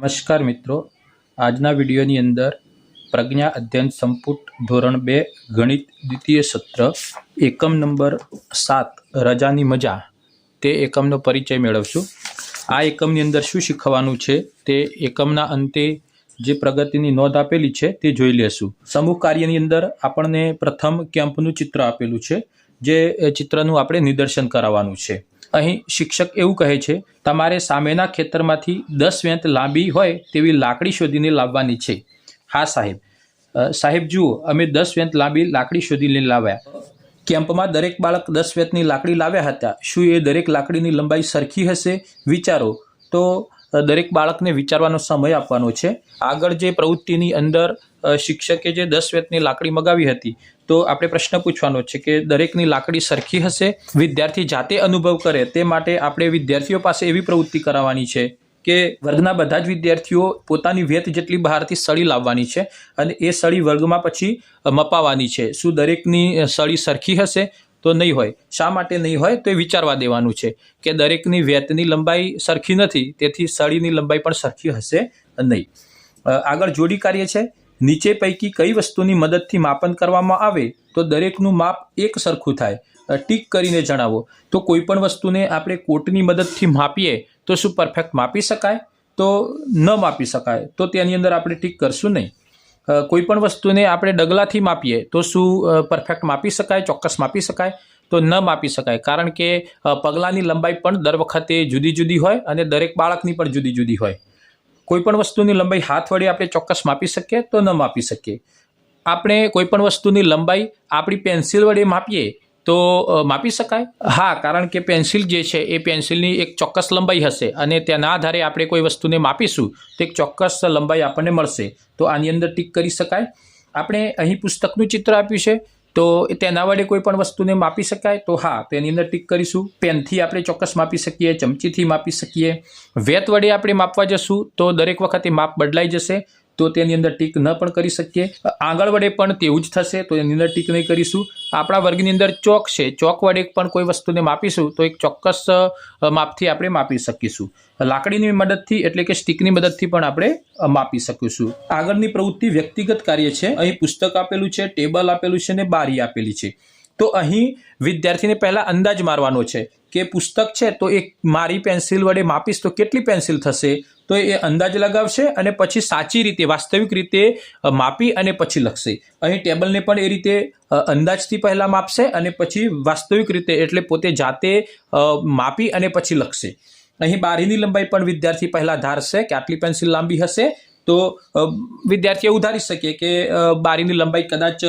નમસ્કાર મિત્રો. આજના વિડીયોની અંદર પ્રજ્ઞા અધ્યયન સંપુટ ધોરણ બે, ગણિત દ્વિતીય સત્ર, એકમ નંબર સાત, રજાની મજા. તે એકમનો પરિચય મેળવશું. આ એકમની અંદર શું શીખવાનું છે તે એકમના અંતે જે પ્રગતિની નોંધ આપેલી છે તે જોઈ લેશું. સમૂહ કાર્યની અંદર આપણને પ્રથમ કેમ્પનું ચિત્ર આપેલું છે, જે ચિત્રનું આપણે નિદર્શન કરાવવાનું છે. અહીં શિક્ષક એવું કહે છે, તમારે સામેના ખેતરમાંથી દસ વેંત લાંબી હોય તેવી લાકડી શોધીને લાવવાની છે. હા, સાહેબ. સાહેબ, જુઓ, અમે દસ વેંત લાંબી લાકડી શોધીને લાવ્યા. કેમ્પમાં દરેક બાળક દસ વેંતની લાકડી લાવ્યા હતા. શું એ દરેક લાકડીની લંબાઈ સરખી હશે? વિચારો. તો દરેક બાળકને વિચારવાનો સમય આપવાનો છે. આગળ જે પ્રવૃત્તિની અંદર શિક્ષકે જે દસ વેતની લાકડી મગાવી હતી, તો આપણે પ્રશ્ન પૂછવાનો છે કે દરેકની લાકડી સરખી હશે? વિદ્યાર્થી જાતે અનુભવ કરે, તે માટે આપણે વિદ્યાર્થીઓ પાસે એવી પ્રવૃત્તિ કરાવવાની છે કે વર્ગના બધા જ વિદ્યાર્થીઓ પોતાની વેત જેટલી બહારથી સળી લાવવાની છે અને એ સળી વર્ગમાં પછી મપાવાની છે. શું દરેકની સળી સરખી હશે? તો નહીં હોય. શા માટે નહીં હોય? તો એ વિચારવા દેવાનું છે કે દરેકની વેતની લંબાઈ સરખી નથી, તેથી સળીની લંબાઈ પણ સરખી હશે નહીં. આગળ જોડી કાર્ય છે. નીચે પૈકી કઈ વસ્તુની મદદથી માપન કરવામાં આવે તો દરેકનું માપ એક સરખું થાય. ટીક કરીને જણાવો. તો કોઈ પણ વસ્તુને આપણે કોટની મદદથી માપીએ તો શું પરફેક્ટ માપી શકાય? તો ન માપી શકાય. તો તેની અંદર આપણે ટીક કરશું નહીં. અ, કોઈ પણ વસ્તુને આપણે ડગલાથી માપીએ તો શું પરફેક્ટ માપી શકાય ચોક્કસ માપી શકાય? તો ન માપી શકાય કારણ કે પગલાંની લંબાઈ પણ દર વખતે જુદી જુદી હોય અને દરેક બાળકની પણ જુદી જુદી હોય. કોઈપણ વસ્તુની લંબાઈ હાથ વડે આપણે ચોક્કસ માપી શકીએ તો ન માપી શકીએ. આપણે કોઈપણ વસ્તુની લંબાઈ આપણી પેન્સિલ વડે માપીએ તો માપી શકાય? હા, કારણ કે પેન્સિલ જે છે, એ પેન્સિલની એક ચોક્કસ લંબાઈ હશે અને તેના આધારે આપણે કોઈ વસ્તુને માપીશું, તો એક ચોક્કસ લંબાઈ આપણને મળશે. તો આની અંદર ટીક કરી શકાય. આપણે અહીં પુસ્તકનું ચિત્ર આપ્યું છે, તો તેના વડે કોઈ પણ વસ્તુને માપી શકાય? તો હા, તેની અંદર ટીક કરીશું. પેનથી આપણે ચોક્કસ માપી શકીએ, ચમચીથી માપી શકીએ. વેત વડે આપણે માપવા જશું, તો દરેક વખતે માપ બદલાઈ જશે. તો તેની અંદર ટીક ન પણ કરી શકીએ. આગળ વડે પણ તેવું જ થશે, તો એની અંદર ટીક નહીં કરીશું. આપણા વર્ગની અંદર ચોક છે, ચોક વડે પણ કોઈ વસ્તુને માપીશું, તો એક ચોક્કસ માપથી આપણે માપી શકીશું. લાકડીની મદદથી એટલે કે સ્ટીકની મદદથી પણ આપણે માપી શકીશું. આગળની પ્રવૃત્તિ વ્યક્તિગત કાર્ય છે. અહીં પુસ્તક આપેલું છે, ટેબલ આપેલું છે અને બારી આપેલી છે. તો અહીં વિદ્યાર્થીને પહેલાં અંદાજ મારવાનો છે કે પુસ્તક છે તો એક મારી પેન્સિલ વડે માપીશ તો કેટલી પેન્સિલ થશે? તો એ અંદાજ લગાવશે અને પછી સાચી રીતે, વાસ્તવિક રીતે માપી અને પછી લખશે. અહીં ટેબલને પણ એ રીતે અંદાજથી પહેલાં માપશે અને પછી વાસ્તવિક રીતે એટલે પોતે જાતે માપી અને પછી લખશે. અહીં બારીની લંબાઈ પણ વિદ્યાર્થી પહેલાં ધારશે કે આટલી પેન્સિલ લાંબી હશે. તો વિદ્યાર્થી એવું ધારી શકે કે બારીની લંબાઈ કદાચ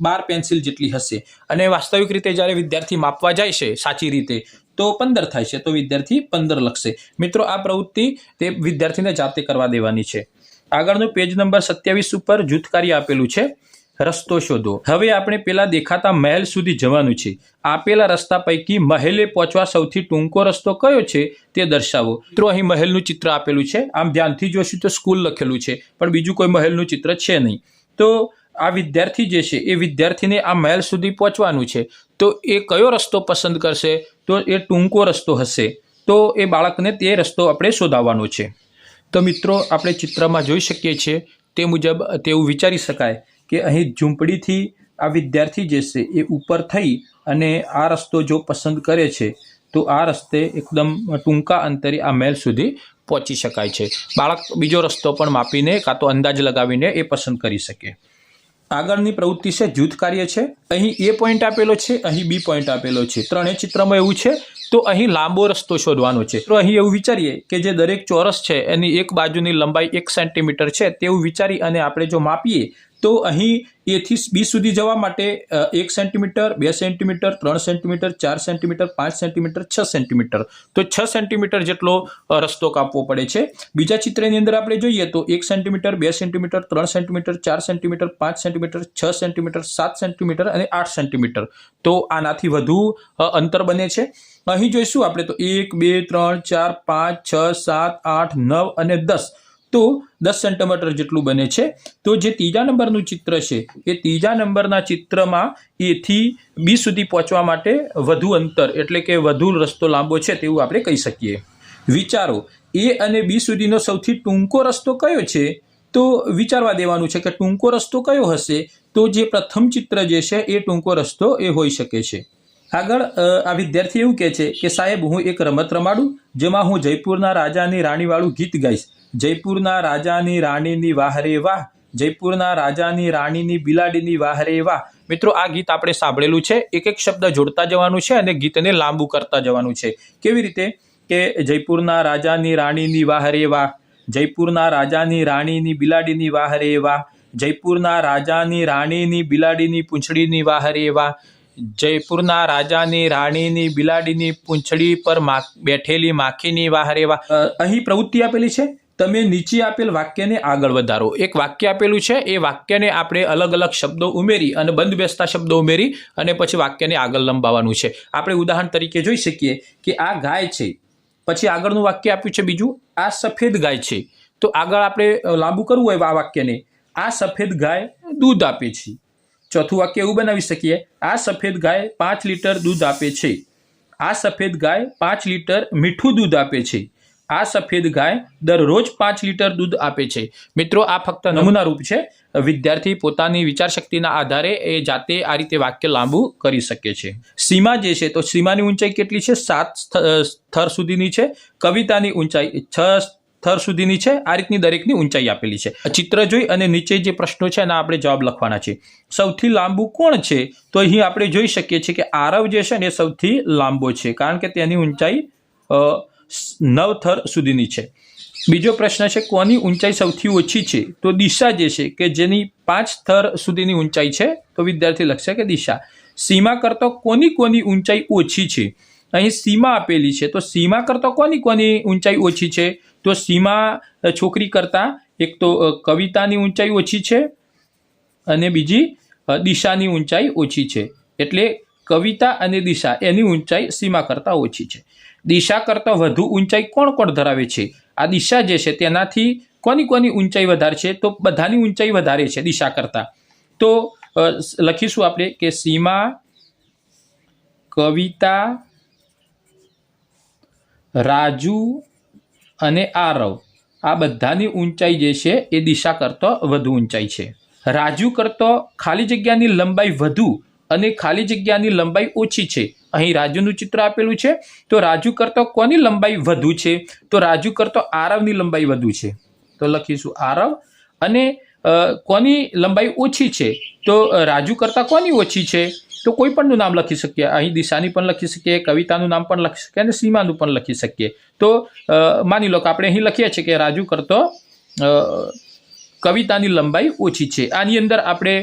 બાર પેન્સિલ જેટલી હશે. અને વાસ્તવિક રીતે જ્યારે વિદ્યાર્થી માપવા જાય છે સાચી રીતે, તો પંદર થાય છે, તો વિદ્યાર્થી પંદર લખશે. મિત્રો, આ પ્રવૃત્તિ તે વિદ્યાર્થીને જાતે કરવા દેવાની છે. આગળનું પેજ નંબર સત્યાવીસ ઉપર જૂથ કાર્ય આપેલું છે. રસ્તો શોધો. હવે આપણે પેલા દેખાતા મહેલ સુધી જવાનું છે. આપેલા રસ્તા પૈકી મહેલે પહોંચવા સૌથી ટૂંકો રસ્તો કયો છે તે દર્શાવો. મિત્રો, અહીં મહેલનું ચિત્ર આપેલું છે. આમ ધ્યાનથી જોશું તો સ્કૂલ લખેલું છે, પણ બીજું કોઈ મહેલનું ચિત્ર છે નહીં. તો આ વિદ્યાર્થી જે છે, એ વિદ્યાર્થીને આ મહેલ સુધી પહોંચવાનું છે. તો એ કયો રસ્તો પસંદ કરશે? તો એ ટૂંકો રસ્તો હશે. તો એ બાળકને તે રસ્તો આપણે શોધાવવાનો છે. તો મિત્રો, આપણે ચિત્રમાં જોઈ શકીએ છીએ, તે મુજબ તેવું વિચારી શકાય કે અહીં ઝૂંપડીથી આ વિદ્યાર્થી જે છે, એ ઉપર થઈ અને આ રસ્તો જો પસંદ કરે છે, તો આ રસ્તે એકદમ ટૂંકા અંતરે આ મહેલ સુધી પહોંચી શકાય છે. બાળક બીજો રસ્તો પણ માપીને કાં તો અંદાજ લગાવીને એ પસંદ કરી શકે. આગળની પ્રવૃત્તિ છે જૂથ કાર્ય છે. અહીં એ પોઈન્ટ આપેલો છે, અહીં બી પોઈન્ટ આપેલો છે. ત્રણેય ચિત્રમાં એવું છે, તો અહીં લાંબો રસ્તો શોધવાનો છે. તો અહીં એવું વિચારીએ કે જે દરેક ચોરસ છે, એની એક બાજુની લંબાઈ એક સેન્ટીમીટર છે, તેવું વિચારી અને આપણે જો માપીએ તો અહીં એથી બી સુધી જવા માટે એક સેન્ટીમીટર, બે સેન્ટીમીટર, ત્રણ સેન્ટીમીટર, ચાર સેન્ટીમીટર, પાંચ સેન્ટીમીટર, છ સેન્ટીમીટર. તો છ સેન્ટીમીટર જેટલો રસ્તો કાપવો પડે છે. બીજા ચિત્રની અંદર આપણે જોઈએ તો એક સેન્ટીમીટર, બે સેન્ટીમીટર, ત્રણ સેન્ટીમીટર, ચાર સેન્ટીમીટર, પાંચ સેન્ટીમીટર, છ સેન્ટીમીટર, સાત સેન્ટીમીટર અને આઠ સેન્ટીમીટર. તો આનાથી વધુ અંતર બને છે. અહીં જોઈશું આપણે તો એક, બે, ત્રણ, ચાર, પાંચ, છ, સાત, આઠ, નવ અને દસ. તો દસ સેન્ટીમીટર જેટલું બને છે. તો જે ત્રીજા નંબરનું ચિત્ર છે, એ ત્રીજા નંબરના ચિત્રમાં એથી બી સુધી પહોંચવા માટે વધુ અંતર, એટલે કે વધુ રસ્તો લાંબો છે તેવું આપણે કહી શકીએ. વિચારો, એ અને બી સુધીનો સૌથી ટૂંકો રસ્તો કયો છે? તો વિચારવા દેવાનું છે કે ટૂંકો રસ્તો કયો હશે? તો જે પ્રથમ ચિત્ર જે છે, એ ટૂંકો રસ્તો એ હોઈ શકે છે. આગળ આ વિદ્યાર્થી એવું કહે છે કે, સાહેબ, હું એક રમત રમાડું, જેમાં હું જયપુરના રાજાની રાણીવાળું ગીત ગાઈશ. જયપુરના રાજાની રાણીની વાહરે વાહ, જયપુરના રાજાની રાણીની બિલાડીની વાહરે વાહ. મિત્રો, આ ગીત આપણે સાંભળેલું છે. એક એક શબ્દ જોડતા જવાનું છે અને ગીતને લાંબુ કરતા જવાનું છે. કેવી રીતે? કે જયપુરના રાજાની રાણીની વાહરે વાહ, જયપુરના રાજાની રાણીની બિલાડીની વાહરે વાહ, જયપુરના રાજાની રાણીની બિલાડીની પૂંછડીની વાહરે વાહ, જયપુરના રાજાની રાણીની બિલાડીની પૂંછડી પર બેઠેલી માખીની વાહરે વાહ. અહીં પ્રવૃત્તિ આપેલી છે? તમે નીચે આપેલ વાક્યને આગળ વધારો. એક વાક્ય આપેલું છે, એ વાક્યને આપણે અલગ અલગ શબ્દો ઉમેરી અને બંધ બેસતા શબ્દો ઉમેરી અને પછી વાક્યને આગળ લંબાવવાનું છે. આપણે ઉદાહરણ તરીકે જોઈ શકીએ કે આ ગાય છે. પછી આગળનું વાક્ય આપ્યું છે બીજું, આ સફેદ ગાય છે. તો આગળ આપણે લાંબુ કરવું હોય આ વાક્યને. આ સફેદ ગાય દૂધ આપે છે. ચોથું વાક્ય એવું બનાવી શકીએ, આ સફેદ ગાય પાંચ લીટર દૂધ આપે છે. આ સફેદ ગાય પાંચ લીટર મીઠું દૂધ આપે છે. આ સફેદ ગાય દરરોજ પાંચ લીટર દૂધ આપે છે. મિત્રો, આ ફક્ત નમૂના રૂપ છે. વિદ્યાર્થી પોતાની વિચારશક્તિના આધારે એ જાતે આ રીતે વાક્ય લાંબુ કરી શકે છે. સીમા જે છે, તો સીમાની ઊંચાઈ કેટલી છે? સાત સ્થ- સ્તર સુધીની છે. કવિતાની ઊંચાઈ છ સ્થળ સુધીની છે. આ રીતની દરેકની ઊંચાઈ આપેલી છે. ચિત્ર જોઈ અને નીચે જે પ્રશ્નો છે, એના આપણે જવાબ લખવાના છે. સૌથી લાંબુ કોણ છે? તો અહીં આપણે જોઈ શકીએ છીએ કે આરવ જે છે ને એ સૌથી લાંબો છે, કારણ કે તેની ઊંચાઈ નવ થર સુધીની છે. બીજો પ્રશ્ન છે, કોની ઊંચાઈ સૌથી ઓછી છે? તો દિશા જે છે, કે જેની પાંચ થર સુધીની ઊંચાઈ છે, તો વિદ્યાર્થી લખશે કે દિશા. સીમા કરતો કોની કોની ઊંચાઈ ઓછી છે? અહીં સીમા આપેલી છે, તો સીમા કરતો કોની કોની ઊંચાઈ ઓછી છે? તો સીમા છોકરી કરતાં એક તો કવિતાની ઊંચાઈ ઓછી છે અને બીજી દિશાની ઊંચાઈ ઓછી છે. એટલે કવિતા અને દિશા, એની ઊંચાઈ સીમા કરતાં ઓછી છે. દિશા કરતાં વધુ ઊંચાઈ કોણ કોણ ધરાવે છે? આ દિશા જે છે તેનાથી કોની કોની ઊંચાઈ વધારે છે? તો બધાની ઊંચાઈ વધારે છે દિશા કરતાં. તો લખીશું આપણે કે સીમા, કવિતા, રાજુ અને આરવ. આ બધાની ઊંચાઈ જે છે એ દિશા કરતો વધુ ઊંચાઈ છે. રાજુ કરતો ખાલી જગ્યાની લંબાઈ વધુ અને ખાલી જગ્યાની લંબાઈ ઓછી છે. અહીં રાજુનું ચિત્ર આપેલું છે. તો રાજુ કરતો કોની લંબાઈ વધુ છે? તો રાજુ કરતો આરવની લંબાઈ વધુ છે. તો લખીશું આરવ. અને કોની લંબાઈ ઓછી છે? તો રાજુ કરતાં કોની ઓછી છે? તો કોઈ પણનું નામ લખી શકીએ. અહીં દિશાની પણ લખી શકીએ, કવિતાનું નામ પણ લખી શકીએ અને સીમાનું પણ લખી શકીએ. તો માની લો કે આપણે અહીં લખીએ છીએ કે રાજુ કરતો કવિતાની લંબાઈ ઓછી છે. આની અંદર આપણે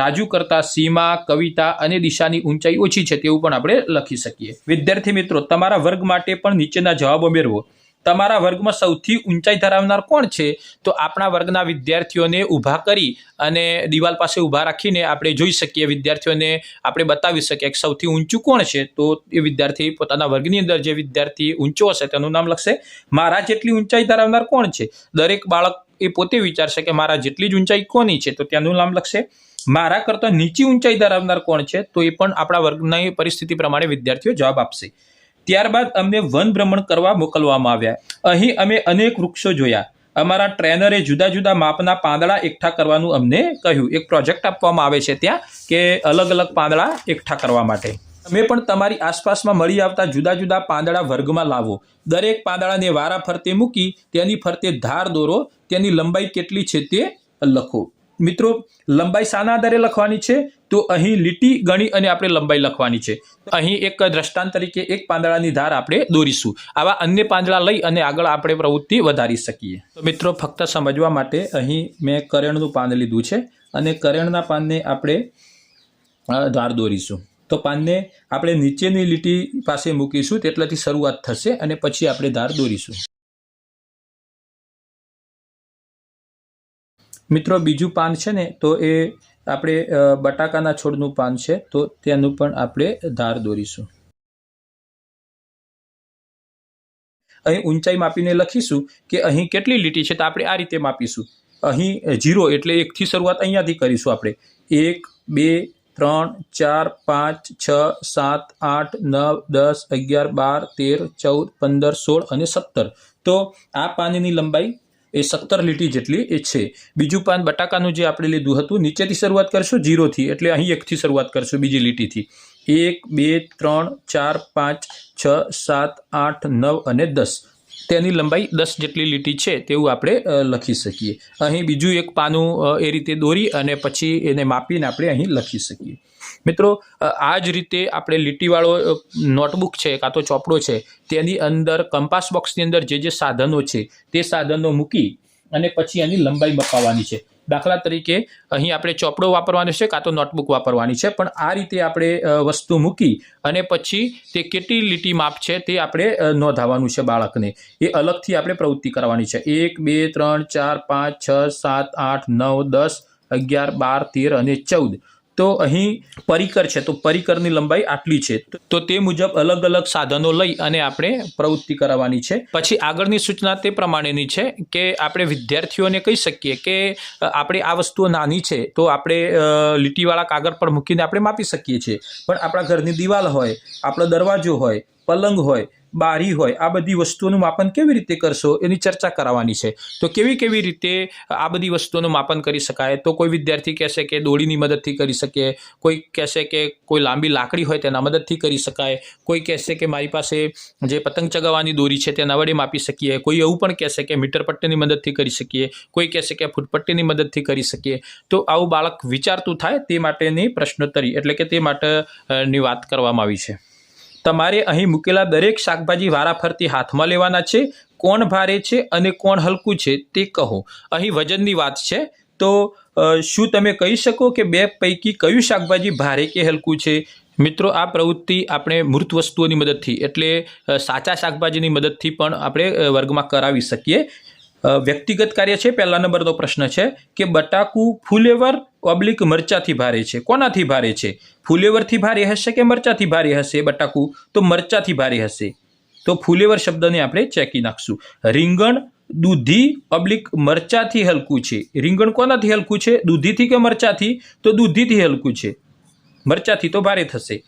રાજુ કરતા સીમા, કવિતા અને દિશાની ઊંચાઈ ઓછી છે તેવું પણ આપણે લખી શકીએ. વિદ્યાર્થી મિત્રો, તમારા વર્ગ માટે પણ નીચેના જવાબો મેળવો. તમારા વર્ગમાં સૌથી ઊંચાઈ ધરાવનાર કોણ છે? તો આપણા વર્ગના વિદ્યાર્થીઓને ઊભા કરી અને દિવાલ પાસે ઊભા રાખીને આપણે જોઈ શકીએ. વિદ્યાર્થીઓને આપણે બતાવી શકીએ કે સૌથી ઊંચું કોણ છે. તો એ વિદ્યાર્થી પોતાના વર્ગની અંદર જે વિદ્યાર્થી ઊંચો હશે તેનું નામ લખશે. મારા જેટલી ઊંચાઈ ધરાવનાર કોણ છે? દરેક બાળક એ પોતે વિચારશે કે મારા જેટલી જ ઊંચાઈ કોની છે, તો તેનું નામ લખશે. મારા કરતાં નીચી ઊંચાઈ ધરાવનાર કોણ છે, તો એ પણ આપણા વર્ગની પરિસ્થિતિ પ્રમાણે વિદ્યાર્થીઓ જવાબ આપશે. ત્યારબાદ અમને વન ભ્રમણ કરવા મોકલવામાં આવ્યા. અહીં અમે અનેક વૃક્ષો જોયા. અમારા ટ્રેનરે જુદા જુદા માપના પાંદડા એકઠા કરવાનું અમને કહ્યું. એક પ્રોજેક્ટ આપવામાં આવે છે ત્યાં કે અલગ અલગ પાંદડા એકઠા કરવા માટે. તમે પણ તમારી આસપાસમાં મળી આવતા જુદા જુદા પાંદડા વર્ગમાં લાવો. દરેક પાંદડાને વારા ફરતે મૂકી, તેની ફરતે ધાર દોરો તેની લંબાઈ કેટલી છે તે લખો. મિત્રો, લંબાઈ શાના આધારે લખવાની છે? તો અહીં લીટી ગણી અને આપણે લંબાઈ લખવાની છે. અહીં એક દ્રષ્ટાંત તરીકે એક પાંદડાની ધાર આપણે દોરીશું. આવા અન્ય પાંદડા લઈ અને આગળ આપણે પ્રવૃત્તિ વધારી શકીએ. તો મિત્રો, ફક્ત સમજવા માટે અહીં મેં કરેણનું પાન લીધું છે અને કરેણના પાનને આપણે ધાર દોરીશું. તો પાનને આપણે નીચેની લીટી પાસે મૂકીશું, તેટલાથી શરૂઆત થશે અને પછી આપણે ધાર દોરીશું. મિત્રો, બીજું પાન છે ને, તો એ આપણે બટાકાના છોડનું પાન છે, તો તેનું પણ આપણે ધાર દોરીશું. અહીં ઊંચાઈ માપીને લખીશું કે અહીં કેટલી લીટી છે, તો આપણે આ રીતે માપીશું. અહીં જીરો એટલે એકથી શરૂઆત અહીંયાથી કરીશું આપણે. એક, બે, ત્રણ, ચાર, પાંચ, છ, સાત, આઠ, નવ, દસ, અગિયાર, બાર, તેર, ચૌદ, પંદર, સોળ અને સત્તર. તો આ પાનની લંબાઈ એ સત્તર લીટી જેટલી એ છે. બીજું પાન બટાકાનું જે આપણે લીધું હતું, નીચેથી શરૂઆત કરશું, જીરોથી, એટલે અહીં એકથી શરૂઆત કરશું બીજી લીટીથી. એક, બે, ત્રણ, ચાર, પાંચ, છ, સાત, આઠ, નવ અને દસ. તેની લંબાઈ દસ જેટલી લીટી છે તેવું આપણે લખી શકીએ. અહીં બીજું એક પાનું એ રીતે દોરી અને પછી એને માપીને આપણે અહીં લખી શકીએ. મિત્રો આ જ રીતે આપણે લીટીવાળો નોટબુક છે, કાં તો ચોપડો છે, તેની અંદર કંપાસ બોક્સની અંદર જે જે સાધનો છે, તે સાધનો મૂકી અને પછી એની લંબાઈ મપાવવાની છે. દાખલા તરીકે, અહીં આપણે ચોપડો વાપરવાનો છે, કાં તો નોટબુક વાપરવાની છે, પણ આ રીતે આપણે વસ્તુ મૂકી અને પછી તે કેટલી લીટી માપ છે, તે આપણે નોંધાવવાનું છે બાળકને. એ અલગથી આપણે પ્રવૃત્તિ કરવાની છે. એક, બે, ત્રણ, ચાર, પાંચ, છ, સાત, આઠ, નવ, દસ, અગિયાર, બાર, તેર અને ચૌદ. તો અહીં પરિકર છે, તો પરિકરની લંબાઈ આટલી છે. તો તે મુજબ અલગ અલગ સાધનો લઈ અને આપણે પ્રવૃત્તિ કરાવવાની છે. પછી આગળની સૂચના તે પ્રમાણેની છે કે આપણે વિદ્યાર્થીઓને કહી શકીએ કે આપણે આ વસ્તુઓ નાની છે, તો આપણે લીટીવાળા કાગળ પર મૂકીને આપણે માપી શકીએ છીએ. પણ આપણા ઘરની દિવાલ હોય, આપણો દરવાજો હોય પલંગ હોય, બારી હોય, આ બધી વસ્તુઓનું માપન કેવી રીતે કરશો એની ચર્ચા કરાવવાની છે. તો કેવી કેવી રીતે આ બધી વસ્તુઓનું માપન કરી શકાય? તો કોઈ વિદ્યાર્થી કહેશે કે દોડીની મદદથી કરી શકે, કોઈ કહેશે કે કોઈ લાંબી લાકડી હોય તેના મદદથી કરી શકાય, કોઈ કહેશે કે મારી પાસે જે પતંગ ચગાવવાની દોરી છે તેના વડે માપી શકીએ, કોઈ એવું પણ કહેશે કે મીટર પટ્ટીની મદદથી કરી શકીએ, કોઈ કહેશે કે ફૂટપટ્ટીની મદદથી કરી શકીએ. તો આવું બાળક વિચારતું થાય તે માટેની પ્રશ્નોત્તરી, એટલે કે તે માટેની વાત કરવામાં આવી છે. તમારે અહીં મૂકેલા દરેક શાકભાજી વારાફરતી હાથમાં લેવાના છે. કોણ ભારે છે અને કોણ હલકું છે તે કહો. અહીં વજનની વાત છે. તો શું તમે કહી શકો કે બે પૈકી કયું શાકભાજી ભારે કે હલકું છે? મિત્રો, આ પ્રવૃત્તિ આપણે મૃત વસ્તુઓની મદદથી એટલે સાચા શાકભાજીની મદદથી પણ આપણે વર્ગમાં કરાવી શકીએ. વ્યક્તિગત કાર્ય છે, પહેલા નંબરનો પ્રશ્ન છે કે બટાકું ફુલેવર ઓબ્લિક મરચાથી ભારે છે. કોનાથી ભારે છે? ફુલેવરથી ભારે હશે કે મરચાથી ભારે હશે? બટાકું તો મરચાથી ભારે હશે. તો ફુલેવર શબ્દને આપણે ચેકી નાખશું. રીંગણ દૂધી ઓબ્લિક મરચાથી હલકું છે. રીંગણ કોનાથી હલકું છે? દૂધીથી કે મરચાથી? તો દૂધીથી હલકું છે. મરચાથી તો ભારે થશે.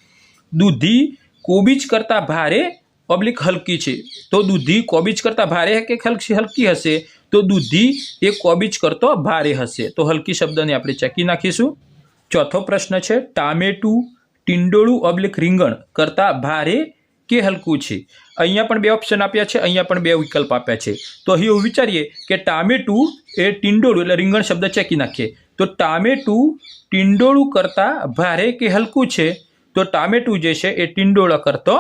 દૂધી કોબીજ કરતાં ભારે ઓબ્લિક હલકી છે. તો દૂધી કોબીજ કરતાં ભારે કે હલકી હલકી હશે? તો દૂધી એ કોબીજ કરતો ભારે હશે. તો હલકી શબ્દને આપણે ચેકી નાખીશું. ચોથો પ્રશ્ન છે, ટામેટું ટિંડોળું ઓબ્લિક રીંગણ કરતાં ભારે કે હલકું છે? અહીંયા પણ બે ઓપ્શન આપ્યા છે, અહીંયા પણ બે વિકલ્પ આપ્યા છે. તો અહીં એવું વિચારીએ કે ટામેટું એ ટિંડોળું એટલે રીંગણ શબ્દ ચેકી નાખીએ. તો ટામેટું ટિંડોળું કરતાં ભારે કે હલકું છે? તો ટામેટું જે છે એ ટિંડોળા કરતો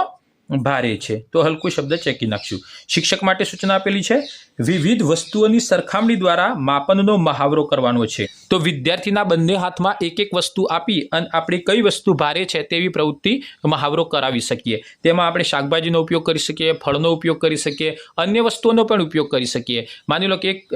ભારે છે. તો હલકું શબ્દ ચેકી નાખશું. શિક્ષક માટે સૂચના આપેલી છે, વિવિધ વસ્તુઓની સરખામણી દ્વારા માપનનો મહાવરો કરવાનો છે. તો વિદ્યાર્થીના બંને હાથમાં એક એક વસ્તુ આપી અને આપણે કઈ વસ્તુ ભારે છે તેવી પ્રવૃત્તિ મહાવરો કરાવી શકીએ. તેમાં આપણે શાકભાજીનો ઉપયોગ કરી શકીએ, ફળનો ઉપયોગ કરી શકીએ, અન્ય વસ્તુઓનો પણ ઉપયોગ કરી શકીએ. માની લો કે એક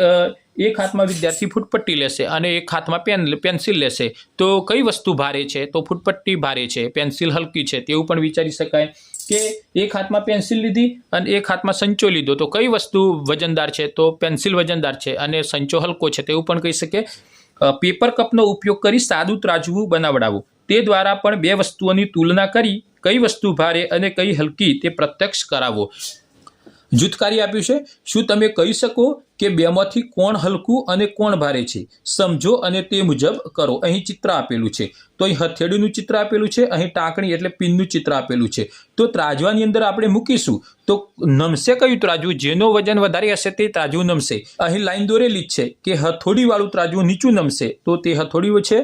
એક હાથમાં વિદ્યાર્થી ફૂટપટ્ટી લેશે અને એક હાથમાં પેન, પેન્સિલ લેશે. તો કઈ વસ્તુ ભારે છે? તો ફૂટપટ્ટી ભારે છે, પેન્સિલ હલકી છે, તેવું પણ વિચારી શકાય. કે એક હાથમાં પેન્સિલ લીધી અને એક હાથમાં સંચો લીધો. તો કઈ વસ્તુ વજનદાર છે? તો પેન્સિલ વજનદાર છે અને સંચો હલકો છે. તેવું પણ કહી શકે. પેપર કપનો ઉપયોગ કરી સાદું ત્રાજવું બનાવડાવવું તે દ્વારા પણ બે વસ્તુઓની તુલના કરી કઈ વસ્તુ ભારે અને કઈ હલકી તે પ્રત્યક્ષ કરાવો. જૂથકારી આપ્યું છે. શું તમે કહી શકો કે બેમાંથી કોણ હલકું અને કોણ ભારે છે? સમજો અને તે મુજબ કરો. અહીં ચિત્ર આપેલું છે. તો અહીં હથેળીનું ચિત્ર આપેલું છે, અહીં ટાંકણી એટલે પિનનું ચિત્ર આપેલું છે. તો ત્રાજવાની અંદર આપણે મૂકીશું. તો નમશે કયું ત્રાજવું? જેનો વજન વધારે હશે તે ત્રાજવું નમશે. અહીં લાઈન દોરેલી જ છે કે હથોડીવાળું ત્રાજવું નીચું નમશે. તો તે હથોડી છે,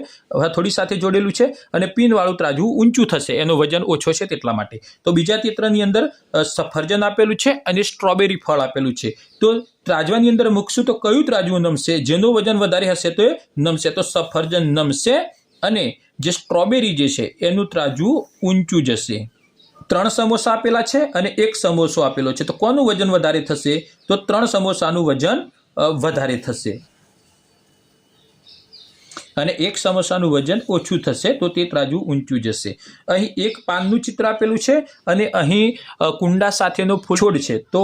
હથોડી સાથે જોડેલું છે અને પિનવાળું ત્રાજવું ઊંચું થશે. એનો વજન ઓછો છે તેટલા માટે. તો બીજા ચિત્રની અંદર સફરજન આપેલું છે અને સ્ટ્રોબેરી ફળ આપેલું છે. તો ત્રાજવાની અંદર મૂકશું તો કયું ત્રાજવું નમશે? જેનું વજન વધારે હશે તો એ નમશે. તો સફરજન નમશે અને જે સ્ટ્રોબેરી જે છે, એનું ત્રાજવું ઊંચું જશે. ત્રણ સમોસા આપેલા છે અને એક સમોસો આપેલો છે. તો કોનું વજન વધારે થશે? તો ત્રણ સમોસાનું વજન વધારે થશે. અને એક સમોસાનું વજન ઓછું થશે તો તે ત્રાજુ ઊંચું જશે. અહીં એક પાનનું ચિત્ર આપેલું છે અને અહીં કુંડા સાથેનો છોડ છે. તો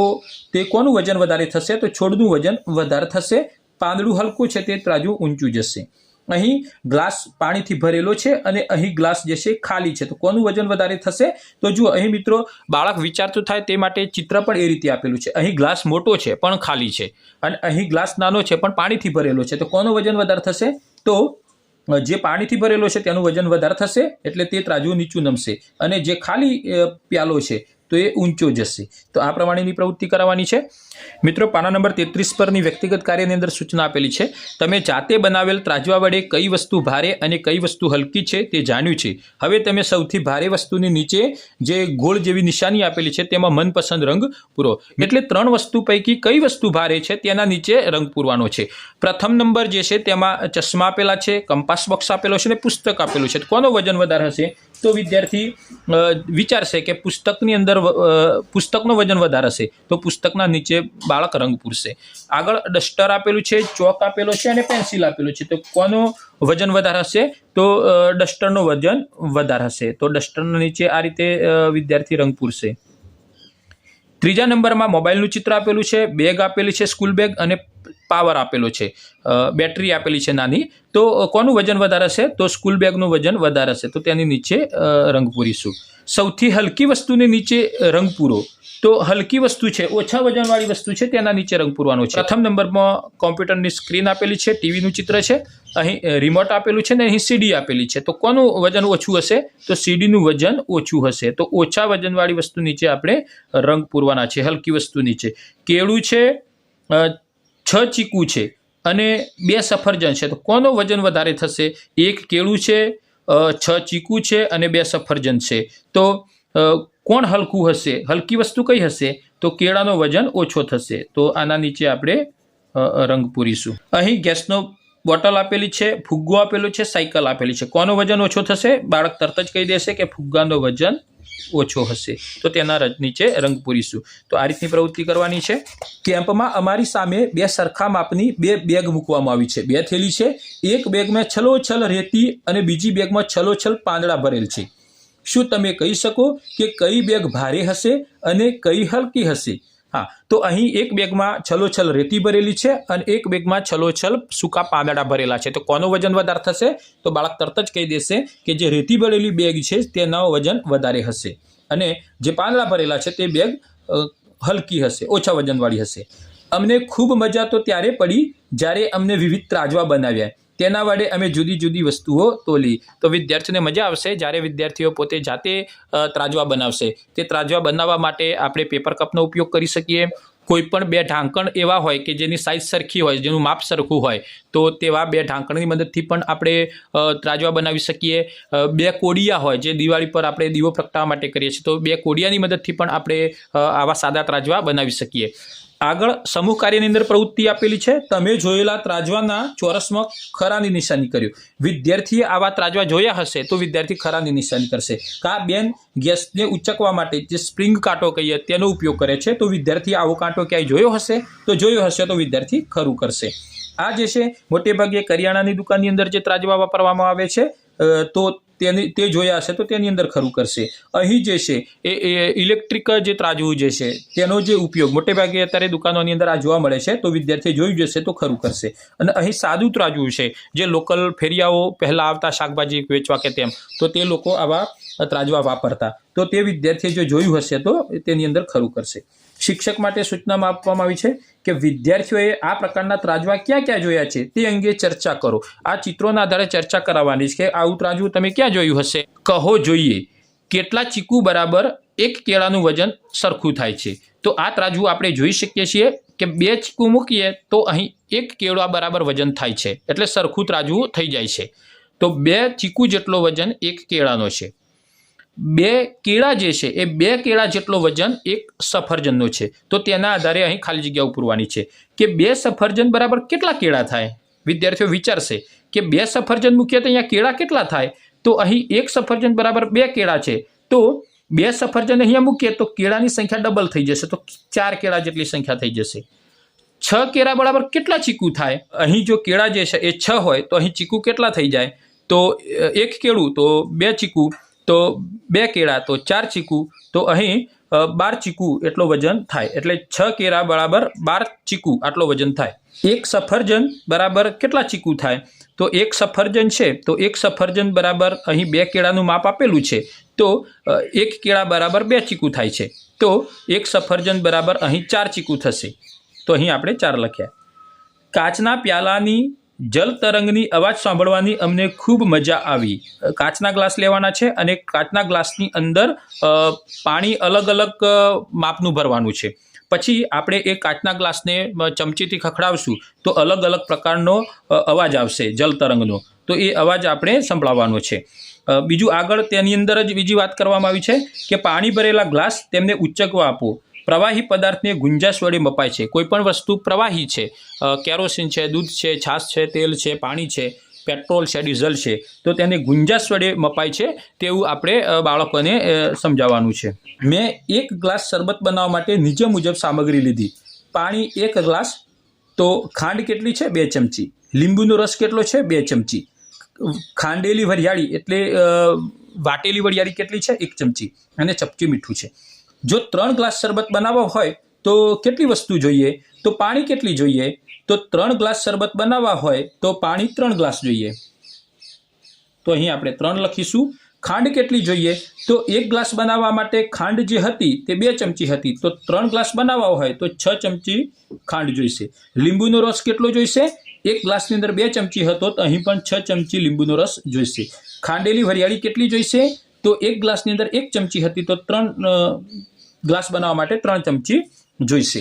તે કોનું વજન વધારે થશે? તો છોડનું વજન વધારે થશે. પાંદડું હલકું છે તે ત્રાજુ ઊંચું જશે. અહીં ગ્લાસ પાણીથી ભરેલો છે અને અહીં ગ્લાસ જે છે ખાલી છે. તો કોનું વજન વધારે થશે? તો જુઓ, અહીં મિત્રો, બાળક વિચારતું થાય તે માટે ચિત્ર પણ એ રીતે આપેલું છે. અહીં ગ્લાસ મોટો છે, પણ ખાલી છે. અને અહીં ગ્લાસ નાનો છે, પણ પાણીથી ભરેલો છે. તો કોનું વજન વધારે થશે? તો જે પાણીથી ભરેલો છે તેનું વજન વધારે થશે, એટલે તે ત્રાજવું નીચું નમશે. અને જે ખાલી પ્યાલો છે તો એ ઊંચો જશે. તો આ પ્રમાણેની પ્રવૃત્તિ કરાવવાની છે. મિત્રો, પાના નંબર તેત્રીસ પરની વ્યક્તિગત કાર્યની અંદર સૂચના આપેલી છે. તમે જાતે બનાવેલ ત્રાજવા વડે કઈ વસ્તુ ભારે અને કઈ વસ્તુ હલકી છે તે જાણ્યું છે. હવે તમે સૌથી ભારે વસ્તુની નીચે જે ગોળ જેવી નિશાની આપેલી છે તેમાં મનપસંદ રંગ પૂરો. એટલે ત્રણ વસ્તુ પૈકી કઈ વસ્તુ ભારે છે તેના નીચે રંગ પૂરવાનો છે. પ્રથમ નંબર જે છે તેમાં ચશ્મા આપેલા છે, કંપાસ બોક્સ આપેલો છે અને પુસ્તક આપેલું છે. કોનો વજન વધારે હશે? તો વિદ્યાર્થી વિચારશે કે પુસ્તકની અંદર પુસ્તકનું વજન વધારે હશે તો પુસ્તકના નીચે બાળક રંગ પૂરશે. આગળ ડસ્ટર આપેલું છે, ચોક આપેલો છે અને પેન્સિલ આપેલું છે. તો કોનું વજન વધારે હશે તો ડસ્ટરનું વજન વધારે હશે તો ડસ્ટરના નીચે આ રીતે વિદ્યાર્થી રંગ પૂરશે. ત્રીજા નંબરમાં મોબાઈલનું ચિત્ર આપેલું છે, બેગ આપેલી છે, સ્કૂલ બેગ અને પાવર આપેલો છે બેટરી આપેલી છે નાની, તો કોનું વજન વધારે હશે? તો સ્કૂલ બેગનું વજન વધારે હશે. તો તેની નીચે રંગ પૂરીશું. સૌથી હલકી વસ્તુની નીચે રંગ પૂરો. તો હલકી વસ્તુ છે, ઓછા વજનવાળી વસ્તુ છે, તેના નીચે રંગ પૂરવાનો છે. પ્રથમ નંબરમાં કોમ્પ્યુટરની સ્ક્રીન આપેલી છે, ટીવીનું ચિત્ર છે. અહીં રિમોટ આપેલું છે ને અહીં સીડી આપેલી છે. તો કોનું વજન ઓછું હશે? તો સીડીનું વજન ઓછું હશે. તો ઓછા વજનવાળી વસ્તુ નીચે આપણે રંગ પૂરવાના છે, હલકી વસ્તુ નીચે. કેળું છે છ ચીકુ છે અને બે સફરજન છે. તો કોનો વજન વધારે થશે? એક કેળું છે છ ચીકુ છે અને બે સફરજન છે. તો કોણ હલકું હશે? હલકી વસ્તુ કઈ હશે? તો કેળાનો વજન ઓછો થશે. તો આના નીચે આપણે રંગ પૂરીશું. અહીં ગેસનો બોટલ આપેલી છે, ફુગ્ગો આપેલો છે, સાયકલ આપેલી છે. કોનો વજન ઓછો થશે? બાળક તરત જ કહી દેશે કે ફુગ્ગાનો વજન ઓછો હશે. તો તેના નીચે રંગ પૂરીશું. તો આ રીતની પ્રવૃત્તિ કરવાની છે. કેમ્પમાં અમારી સામે બે સરખા માપની બે બેગ મૂકવામાં આવી છે. બે થેલી છે. એક બેગમાં છલોછલ રેતી અને બીજી બેગમાં છલોછલ પાંદડા ભરેલ છે. શું તમે કહી શકો કે કઈ બેગ ભારે હશે અને કઈ હલકી હશે? હા, તો અહીં એક બેગમાં છલોછલ રેતી ભરેલી છે અને એક બેગમાં છલોછલ સૂકા પાંદડા ભરેલા છે. તો કોનું વજન વધારે થશે? તો બાળક તરત જ કહી દેશે કે જે રેતી ભરેલી બેગ છે, તેનો વજન વધારે હશે. અને જે પાંદડા ભરેલા છે, તે બેગ હલકી હશે, ઓછા વજનવાળી હશે. અમને ખૂબ મજા તો ત્યારે પડી જ્યારે અમને વિવિધ ત્રાજવા બનાવ્યા. તેના વડે અમે જુદી જુદી વસ્તુઓ તોલી. તો વિદ્યાર્થીઓને મજા આવશે જ્યારે વિદ્યાર્થીઓ પોતે જાતે ત્રાજવા બનાવશે. તે ત્રાજવા બનાવવા માટે આપણે પેપર કપનો ઉપયોગ કરી શકીએ. કોઈ પણ બે ઢાંકણ એવા હોય કે જેની સાઇઝ સરખી હોય, જેનું માપ સરખું હોય, તો તેવા બે ઢાંકણની મદદથી પણ આપણે ત્રાજવા બનાવી શકીએ. બે કોડિયા હોય જે દિવાળી પર આપણે દીવો પ્રગટાવવા માટે કરીએ છીએ, તો બે કોડિયાની મદદથી પણ આપણે આવા સાદા ત્રાજવા બનાવી શકીએ. આગળ સમૂહ કાર્યની અંદર પ્રવૃત્તિ આપેલી છે. તમે જોયેલા ત્રાજવાના ચોરસમાં ખરાની નિશાની કર્યું. વિદ્યાર્થીએ આવા ત્રાજવા જોયા હશે તો વિદ્યાર્થી ખરાની નિશાની કરશે. કા બેન ગેસને ઉચકવા માટે જે સ્પ્રિંગ કાંટો કહીએ તેનો ઉપયોગ કરે છે. તો વિદ્યાર્થી આવો કાંટો ક્યાંય જોયો હશે? તો જોયો હશે તો વિદ્યાર્થી ખરું કરશે. આ જે છે મોટે ભાગે કરિયાણાની દુકાનની અંદર જે ત્રાજવા વાપરવામાં આવે છે તો તેની, તે જોયા હશે તો તેની અંદર ખરું કરશે. અહીં જે છે, એ ઇલેક્ટ્રિક જે ત્રાજવું જે છે, તેનો જે ઉપયોગ, મોટે ભાગે અત્યારે દુકાનોની અંદર આ જોવા મળે છે, તો વિદ્યાર્થી જોયું જશે તો ખરું કરશે. અને અહીં સાદું ત્રાજવું છે, જે લોકલ ફેરિયાઓ પહેલાં આવતા શાકભાજી વેચવા કે તેમ, તો તે લોકો આવા ત્રાજવા વાપરતા. તો તે વિદ્યાર્થીએ જો જોયું હશે તો તેની અંદર ખરું કરશે. શિક્ષક માટે સૂચનામાં આપવામાં આવી છે કે વિદ્યાર્થીઓએ આ પ્રકારના ત્રાજવા ક્યાં ક્યાં જોયા છે તે અંગે ચર્ચા કરો. આ ચિત્રોના આધારે ચર્ચા કરાવવાની છે. કે આવું ત્રાજવું તમે ક્યાં જોયું હશે? કહો જોઈએ. કેટલા ચીકુ બરાબર એક કેળાનું વજન સરખું થાય છે? તો આ ત્રાજવું આપણે જોઈ શકીએ છીએ કે બે ચીકુ મૂકીએ તો અહીં એક કેળા બરાબર વજન થાય છે. એટલે સરખું ત્રાજવું થઈ જાય છે. તો બે ચીકુ જેટલો વજન એક કેળાનો છે. બે કેળા જે છે, એ બે કેળા જેટલો વજન એક સફરજનનો છે. તો તેના આધારે અહીં ખાલી જગ્યાઓ પૂરવાની છે કે બે સફરજન બરાબર કેટલા કેળા થાય? વિદ્યાર્થીઓ વિચારશે કે બે સફરજન મૂકીએ તો અહીંયા કેળા કેટલા થાય? તો અહીં એક સફરજન બરાબર બે કેળા છે. તો બે સફરજન અહીંયા મૂકીએ તો કેળાની સંખ્યા ડબલ થઈ જશે. તો ચાર કેળા જેટલી સંખ્યા થઈ જશે. છ કેળા બરાબર કેટલા ચીકુ થાય? અહીં જો કેળા જે છે એ છ હોય તો અહીં ચીકુ કેટલા થઈ જાય? તો એક કેળું તો બે ચીકુ તો બે કેળા, તો ચાર ચીકુ, તો અહીં બાર ચીકુ એટલો વજન થાય. એટલે છ કેળા બરાબર બાર ચીકુ આટલો વજન થાય. એક સફરજન બરાબર કેટલા ચીકુ થાય? તો એક સફરજન છે, તો એક સફરજન બરાબર અહીં બે કેળાનું માપ આપેલું છે. તો એક કેળા બરાબર બે ચીકુ થાય છે. તો એક સફરજન બરાબર અહીં ચાર ચીકુ થશે. તો અહીં આપણે ચાર લખ્યા. કાચના પ્યાલાની જલ તરંગની અવાજ સાંભળવાની અમને ખૂબ મજા આવી. કાચના ગ્લાસ લેવાના છે અને કાચના ગ્લાસની અંદર પાણી અલગ અલગ માપનું ભરવાનું છે. પછી આપણે એ કાચના ગ્લાસને ચમચીથી ખખડાવશું તો અલગ અલગ પ્રકારનો અવાજ આવશે જલ તરંગનો. તો એ અવાજ આપણે સંભળાવવાનો છે. બીજું આગળ તેની અંદર જ બીજી વાત કરવામાં આવી છે કે પાણી ભરેલા ગ્લાસ તેમને ઉચ્ચકવા આપો. પ્રવાહી પદાર્થને ગુંજાશ વડે મપાય છે. કોઈપણ વસ્તુ પ્રવાહી છે. કેરોસીન છે, દૂધ છે, છાશ છે, તેલ છે, પાણી છે, પેટ્રોલ છે, ડીઝલ છે, તો તેને ગુંજાશ વડે મપાય છે તેવું આપણે બાળકોને સમજાવવાનું છે. મેં એક ગ્લાસ શરબત બનાવવા માટે નીચે મુજબ સામગ્રી લીધી. પાણી એક ગ્લાસ, તો ખાંડ કેટલી છે? બે ચમચી. લીંબુનો રસ કેટલો છે? બે ચમચી. ખાંડેલી વરિયાળી એટલે વાટેલી વરિયાળી કેટલી છે? એક ચમચી. અને ચપટી મીઠું છે. જો ત્રણ ગ્લાસ શરબત બનાવવો હોય તો કેટલી વસ્તુ જોઈએ? તો પાણી કેટલી જોઈએ? તો ત્રણ ગ્લાસ શરબત બનાવવા હોય તો પાણી ત્રણ ગ્લાસ જોઈએ. તો અહીં આપણે ત્રણ લખીશું. ખાંડ કેટલી જોઈએ? તો એક ગ્લાસ બનાવવા માટે ખાંડ જે હતી તે બે ચમચી હતી. તો ત્રણ ગ્લાસ બનાવવા હોય તો છ ચમચી ખાંડ જોઈશે. લીંબુનો રસ કેટલો જોઈશે? એક ગ્લાસની અંદર બે ચમચી હતો તો અહીં પણ છ ચમચી લીંબુનો રસ જોઈશે. ખાંડેલી વરિયાળી કેટલી જોઈશે? તો એક ગ્લાસની અંદર એક ચમચી હતી તો ત્રણ ગ્લાસ બનાવવા માટે ત્રણ ચમચી જોઈશે.